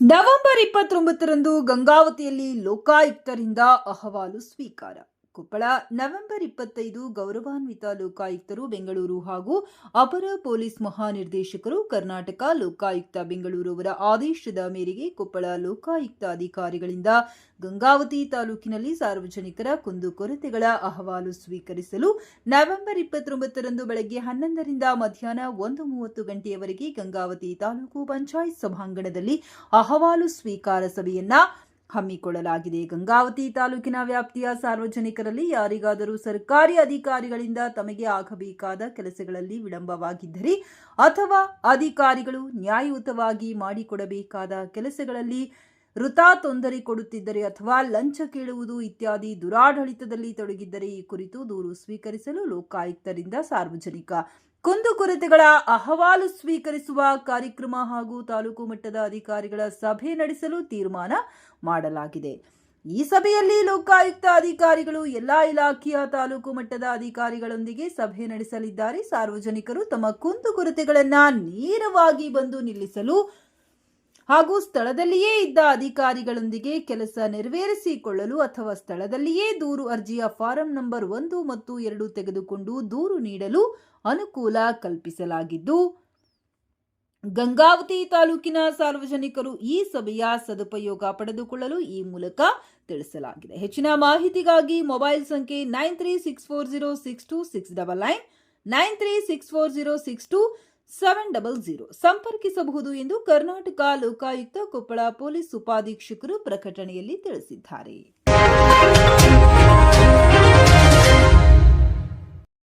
November ಇಪ್ಪತ್ತೊಂಬತ್ತರಂದು ಗಂಗಾವತಿಯಲ್ಲಿ ಲೋಕಾಯುಕ್ತರಿಂದ ಅಹವಾಲು ಸ್ವೀಕಾರ. Koppal November ಇಪ್ಪತ್ತೈದು ಗೌರವಾನ್ವಿತ ಲೋಕಾಯುಕ್ತರು ಬೆಂಗಳೂರು ಹಾಗೂ ಅಪರ ಪೊಲೀಸ್ ಮಹಾನಿರ್ದೇಶಕರು ಕರ್ನಾಟಕ ಲೋಕಾಯುಕ್ತ ಬೆಂಗಳೂರು ಅವರ ಆದೇಶದ ಮೇರೆಗೆ ಕೊಪ್ಪಳ ಲೋಕಾಯುಕ್ತ ಅಧಿಕಾರಿಗಳಿಂದ ಗಂಗಾವತಿ ತಾಲೂಕಿನಲ್ಲಿ ಸಾರ್ವಜನಿಕರ ಕುಂದುಕೊರತೆಗಳ ಅಹವಾಲು ಸ್ವೀಕರಿಸಲು ನವೆಂಬರ್ ಇಪ್ಪತ್ತೊಂಬತ್ತರಂದು ಬೆಳಗ್ಗೆ ಹನ್ನೊಂದರಿಂದ ಮಧ್ಯಾಹ್ನ ಒಂದು ಮೂವತ್ತು ಗಂಟೆಯವರೆಗೆ ಗಂಗಾವತಿ ತಾಲೂಕು ಪಂಚಾಯತ್ ಸಭಾಂಗಣದಲ್ಲಿ ಅಹವಾಲು ಸ್ವೀಕಾರ ಸಭೆಯನ್ನ ಹಮ್ಮಿಕೊಳ್ಳಲಾಗಿದೆ. ಗಂಗಾವತಿ ತಾಲೂಕಿನ ವ್ಯಾಪ್ತಿಯ ಸಾರ್ವಜನಿಕರಲ್ಲಿ ಯಾರಿಗಾದರೂ ಸರ್ಕಾರಿ ಅಧಿಕಾರಿಗಳಿಂದ ತಮಗೆ ಆಗಬೇಕಾದ ಕೆಲಸಗಳಲ್ಲಿ ವಿಳಂಬವಾಗಿದ್ದರೆ ಅಥವಾ ಅಧಿಕಾರಿಗಳು ನ್ಯಾಯಯುತವಾಗಿ ಮಾಡಿಕೊಡಬೇಕಾದ ಕೆಲಸಗಳಲ್ಲಿ ವೃಥಾ ತೊಂದರೆ ಕೊಡುತ್ತಿದ್ದರೆ ಅಥವಾ ಲಂಚ ಕೇಳುವುದು ಇತ್ಯಾದಿ ದುರಾಡಳಿತದಲ್ಲಿ ತೊಡಗಿದ್ದರೆ ಈ ಕುರಿತು ದೂರು ಸ್ವೀಕರಿಸಲು ಲೋಕಾಯುಕ್ತರಿಂದ ಸಾರ್ವಜನಿಕ ಕುಂದುಕೊರತೆಗಳ ಅಹವಾಲು ಸ್ವೀಕರಿಸುವ ಕಾರ್ಯಕ್ರಮ ಹಾಗೂ ತಾಲೂಕು ಮಟ್ಟದ ಅಧಿಕಾರಿಗಳ ಸಭೆ ನಡೆಸಲು ತೀರ್ಮಾನ ಮಾಡಲಾಗಿದೆ. ಈ ಸಭೆಯಲ್ಲಿ ಲೋಕಾಯುಕ್ತ ಅಧಿಕಾರಿಗಳು, ಎಲ್ಲಾ ಇಲಾಖೆಯ ತಾಲೂಕು ಮಟ್ಟದ ಅಧಿಕಾರಿಗಳೊಂದಿಗೆ ಸಭೆ ನಡೆಸಲಿದ್ದಾರೆ. ಸಾರ್ವಜನಿಕರು ತಮ್ಮ ಕುಂದುಕೊರತೆಗಳನ್ನು ನೇರವಾಗಿ ಬಂದು ನಿಲ್ಲಿಸಲು ಹಾಗೂ ಸ್ಥಳದಲ್ಲಿಯೇ ಇದ್ದ ಅಧಿಕಾರಿಗಳೊಂದಿಗೆ ಕೆಲಸ ನೆರವೇರಿಸಿಕೊಳ್ಳಲು ಅಥವಾ ಸ್ಥಳದಲ್ಲಿಯೇ ದೂರು ಅರ್ಜಿಯ ಫಾರಂ ನಂಬರ್ ಒಂದು ಮತ್ತು ಎರಡು ತೆಗೆದುಕೊಂಡು ದೂರು ನೀಡಲು ಅನುಕೂಲ ಕಲ್ಪಿಸಲಾಗಿದ್ದು, ಗಂಗಾವತಿ ತಾಲೂಕಿನ ಸಾರ್ವಜನಿಕರು ಈ ಸಭೆಯ ಸದುಪಯೋಗ ಪಡೆದುಕೊಳ್ಳಲು ಈ ಮೂಲಕ ತಿಳಿಸಲಾಗಿದೆ. ಹೆಚ್ಚಿನ ಮಾಹಿತಿಗಾಗಿ ಮೊಬೈಲ್ ಸಂಖ್ಯೆ nine three six four zero six two six double nine nine three six four zero six two seven double zero ಸಂಪರ್ಕಿಸಬಹುದು ಎಂದು ಕರ್ನಾಟಕ ಲೋಕಾಯುಕ್ತ ಕೊಪ್ಪಳ ಪೊಲೀಸ್ ಉಪಾಧೀಕ್ಷಕರು ಪ್ರಕಟಣೆಯಲ್ಲಿ ತಿಳಿಸಿದ್ದಾರೆ.